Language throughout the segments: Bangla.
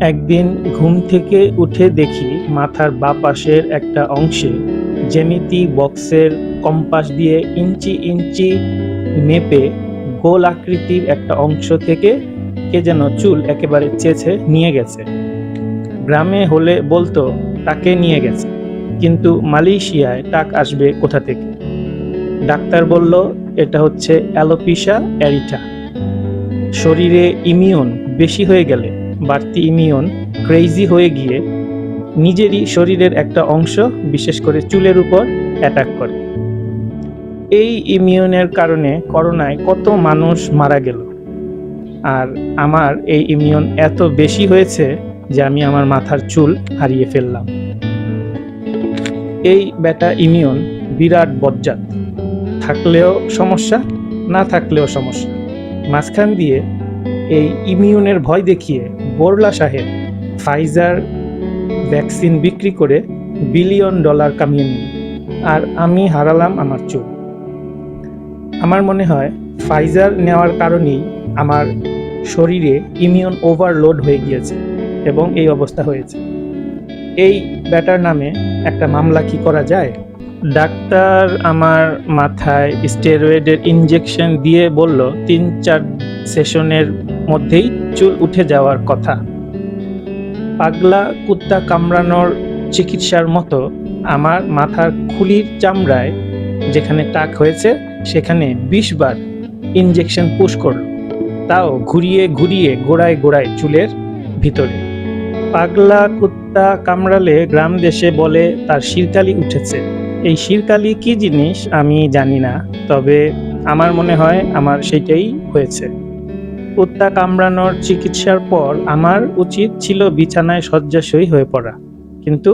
একদিন ঘুম থেকে উঠে দেখি মাথার বাঁ পাশের একটা অংশে জ্যামিতি বক্সের কম্পাস দিয়ে ইঞ্চি ইঞ্চি মেপে গোল আকৃতির একটা অংশ থেকে কে যেন চুল একেবারে চেছে নিয়ে গেছে। গ্রামে হলে বলতো, তাকে নিয়ে গেছে। কিন্তু মালয়েশিয়ায় টাক আসবে কোথা থেকে? ডাক্তার বলল, এটা হচ্ছে অ্যালোপিসা অ্যারিটা। শরীরে ইমিউন বেশি হয়ে গেলে বাড়তি ইমিউন ক্রেজি হয়ে গিয়ে নিজেরই শরীরের একটা অংশ, বিশেষ করে চুলের উপর, অ্যাটাক করে। এই ইমিউনের কারণে করোনায় কত মানুষ মারা গেল। আর আমার এই ইমিউন এত বেশি হয়েছে যে আমি আমার মাথার চুল হারিয়ে ফেললাম। এই বেটা ইমিউন বিরাট বজ্জাত। থাকলেও সমস্যা, না থাকলেও সমস্যা। মাঝখান দিয়ে এই ইমিউনের ভয় দেখিয়ে বোরলা সাহেব ফাইজার ভ্যাকসিন বিক্রি করে বিলিয়ন ডলার কামিয়ে নিল। আর আমি হারালাম আমার চুল আমার মনে হয় ফাইজার নেওয়ার কারণেই আমার শরীরে ইমিউন ওভারলোড হয়ে গিয়েছে এবং এই অবস্থা হয়েছে। এই ব্যাটার নামে একটা মামলা কি করা যায়? ডাক্তার আমার মাথায় স্টেরয়েডের ইনজেকশন দিয়ে বলল তিন চার সেশনের মধ্যেই চুল উঠে যাওয়ার কথা। পাগলা কুত্তা কামড়ানোর চিকিৎসার মতো আমার মাথার খুলির চামড়ায় যেখানে টাক হয়েছে, সেখানে বিশ বার ইনজেকশন পুশ করল। তাও ঘুরিয়ে ঘুরিয়ে গোড়ায় গোড়ায় চুলের ভিতরে। পাগলা কুত্তা কামড়ালে গ্রাম দেশে বলে তার শিরকালি উঠেছে। এই শিরকালি কি জিনিস আমি জানি না, তবে আমার মনে হয় আমার সেটাই হয়েছে। কুত্তা কামড়ানোর চিকিৎসার পর আমার উচিত ছিল বিছানায় শয্যাশয়ী হয়ে পড়া। কিন্তু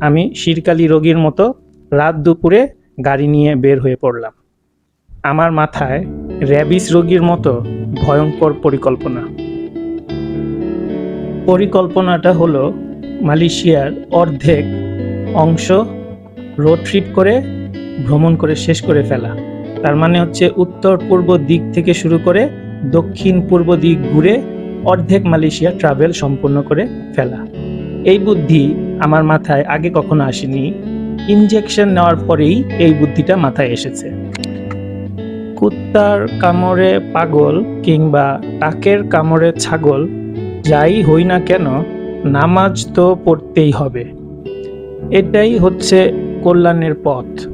আমি শিরকালি রোগীর মতো রাত দুপুরে গাড়ি নিয়ে বের হয়ে পড়লাম। আমার মাথায় র্যাবিস রোগীর মতো ভয়ঙ্কর পরিকল্পনা। পরিকল্পনাটা হলো মালয়েশিয়ার অর্ধেক অংশ রোড ট্রিপ করে ভ্রমণ করে শেষ করে ফেলা। তার মানে হচ্ছে উত্তর পূর্ব দিক থেকে শুরু করে দক্ষিণ পূর্ব দিক ঘুরে অর্ধেক মালয়েশিয়া ট্রাভেল সম্পূর্ণ করে ফেলা। এই বুদ্ধি আমার মাথায় আগে কখনো আসেনি। ইনজেকশন নেওয়ার পরেই এই বুদ্ধিটা মাথায় এসেছে। কুত্তার কামড়ে পাগল কিংবা টাকের কামড়ে ছাগল, যাই হই না কেন, নামাজ তো পড়তেই হবে। এটাই হচ্ছে কল্যাণের পথ।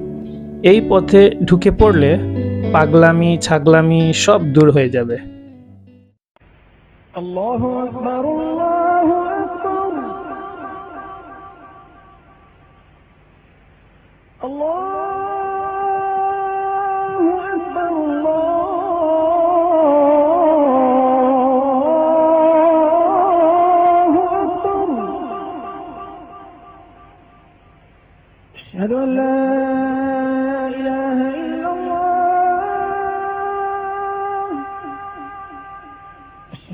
এই পথে ঢুকে পড়লে পাগলামি ছাগলামি সব দূর হয়ে যাবে الله أكبر الله أكبر الله أكبر الله أكبر أشهد أن لا إله